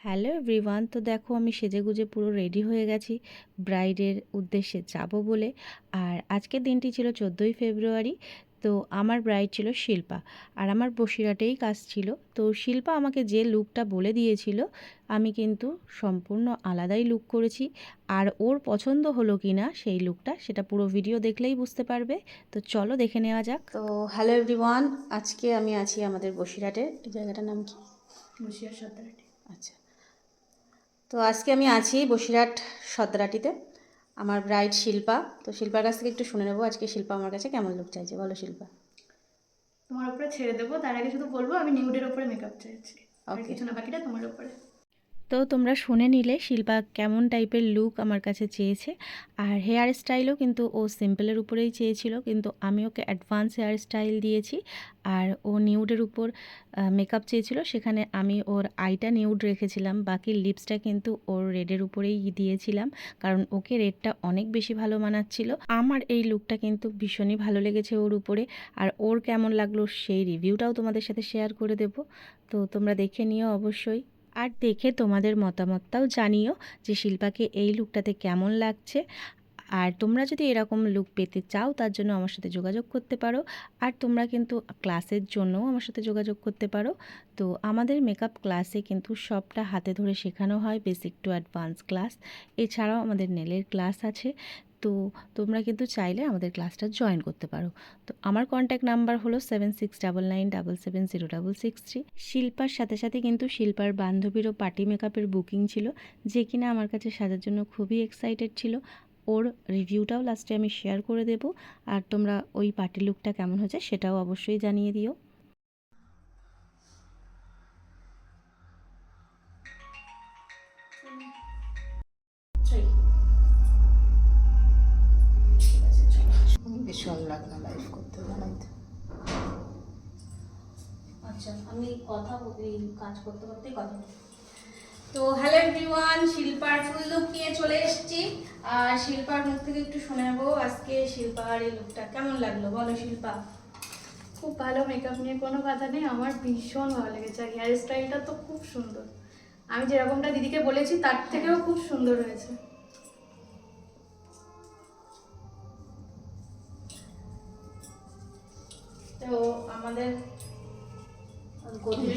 Hello everyone তো দেখো আমি সেজেগুজে পুরো রেডি হয়ে গেছি ব্রাইডের উদ্দেশ্যে যাব বলে। আর আজকের দিনটি ছিল চোদ্দোই ফেব্রুয়ারি তো আমার ব্রাইড ছিল শিল্পা। আর আমার বসিরহাটেই কাজ ছিল তো শিল্পা আমাকে যে লুকটা বলে দিয়েছিল আমি কিন্তু সম্পূর্ণ আলাদাই লুক করেছি। আর ওর পছন্দ হলো কি না সেই লুকটা সেটা পুরো ভিডিও দেখলেই বুঝতে পারবে। তো চলো দেখে নেওয়া যাক। তো হ্যালো এভরিওয়ান আজকে আমি আছি আমাদের বসিরহাটের এই জায়গাটার নাম কি? বসিয়ার সর্দারাটি আচ্ছা। তো আজকে আমি আছি বসিরহাট সদরাটিতে আমার ব্রাইট শিল্পা। তো শিল্পার কাছ থেকে একটু শুনে নেব আজকে শিল্পা আমার কাছে কেমন লোক চাইছে। বলো শিল্পা। তোমার উপরে ছেড়ে দেবো তার আগে শুধু বলব আমি নিউডের উপরে মেকআপ চাইছি। আর কিছু না বাকিটা তোমার উপরে। তো তোমরা শুনে নিলে, শিল্পা কেমন টাইপের লুক আমার কাছে চেয়েছে। আর হেয়ার স্টাইলও কিন্তু ও সিম্পলের উপরেই চেয়েছিল, কিন্তু আমি ওকে অ্যাডভান্স হেয়ার স্টাইল দিয়েছি। আর ও নিউডের উপর মেকআপ চেয়েছিল, সেখানে আমি ওর আইটা নিউড রেখেছিলাম, বাকি লিপসটা কিন্তু ওর রেডের উপরেই দিয়েছিলাম, কারণ ওকে রেডটা অনেক বেশি ভালো মানাচ্ছিল। আমার এই লুকটা কিন্তু ভীষণই ভালো লেগেছে ওর উপরে, আর ওর কেমন লাগল সেই রিভিউটাও তোমাদের সাথে শেয়ার করে দেব। তো তোমরা দেখে নিও অবশ্যই। আর দেখে তোমাদের মতামতটাও জানিও যে শিল্পাকে এই লুকটাতে কেমন লাগছে। আর তোমরা যদি এরকম লুক পেতে চাও, তার জন্য আমার সাথে যোগাযোগ করতে পারো। আর তোমরা কিন্তু ক্লাসের জন্যও আমার সাথে যোগাযোগ করতে পারো। তো আমাদের মেকআপ ক্লাসে কিন্তু সবটা হাতে ধরে শেখানো হয়, বেসিক টু অ্যাডভান্স ক্লাস। এছাড়াও আমাদের নেলের ক্লাস আছে। তো তোমরা কিন্তু চাইলে আমাদের ক্লাসটা জয়েন করতে পারো। তো আমার কন্ট্যাক্ট নাম্বার হলো seven six double nine double seven zero double six three শিল্পার সাথে সাথে কিন্তু শিল্পার বান্ধবীরও পার্টি মেকআপের বুকিং ছিল, যে কিনা আমার কাছে সাজার জন্য খুবই এক্সাইটেড ছিল। ওর রিভিউটাও লাস্টে আমি শেয়ার করে দেব। আর তোমরা ওই পার্টি লুকটা কেমন হয়েছে সেটাও অবশ্যই জানিয়ে দিও। ভীষণ লাগল লাইভ করতে জানাই তো। আচ্ছা আমি কথা এই কাজ করতে করতেই কথা তো হ্যালো এভরিওয়ান শিল্পার ফুল লুক নিয়ে চলে এসেছি। আর শিল্পার মুখ থেকে একটু শুনে নেব আজকে শিল্পার এই লুকটা কেমন লাগল? বলো শিল্পা। খুব ভালো মেকআপ নিয়ে কোনো কথা নেই আমার ভীষণ ভালো লেগেছে। আর হেয়ার স্টাইলটা তো খুব সুন্দর। আমি যেরকমটা দিদিকে বলেছি তার থেকেও খুব সুন্দর হয়েছে। তো আমাদের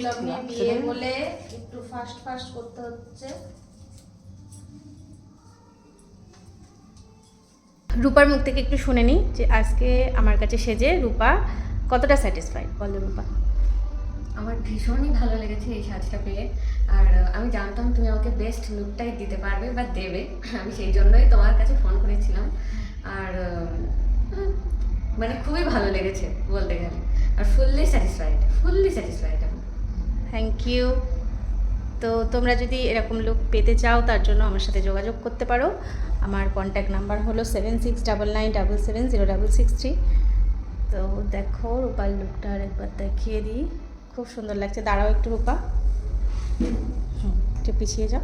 লগ্নে বিয়ে বলে একটু ফাস্ট ফাস্ট করতে হচ্ছে। রূপার মুখ থেকে একটু শুনে নিই যে আজকে আমার কাছে সেজে রূপা কতটা স্যাটিসফাইড বলো রূপা। আমার ভীষণই ভালো লেগেছে এই সাজটা পেয়ে। আর আমি জানতাম তুমি আমাকে বেস্ট লুকটাই দিতে পারবে বা দেবে। আমি সেই জন্যই তোমার কাছে ফোন করেছিলাম। মানে খুবই ভালো লেগেছে বলতে গেলে। আর fully satisfied fully satisfied thank you তো তোমরা যদি এরকম লুক পেতে চাও, তার জন্য আমার সাথে যোগাযোগ করতে পারো। আমার কন্ট্যাক্ট নাম্বার হলো seven six double nine double seven zero double six three তো দেখো, রূপার লুকটা আর একবার দেখিয়ে দিই। খুব সুন্দর লাগছে। দাঁড়াও একটু, রূপা। একটু পিছিয়ে যাও।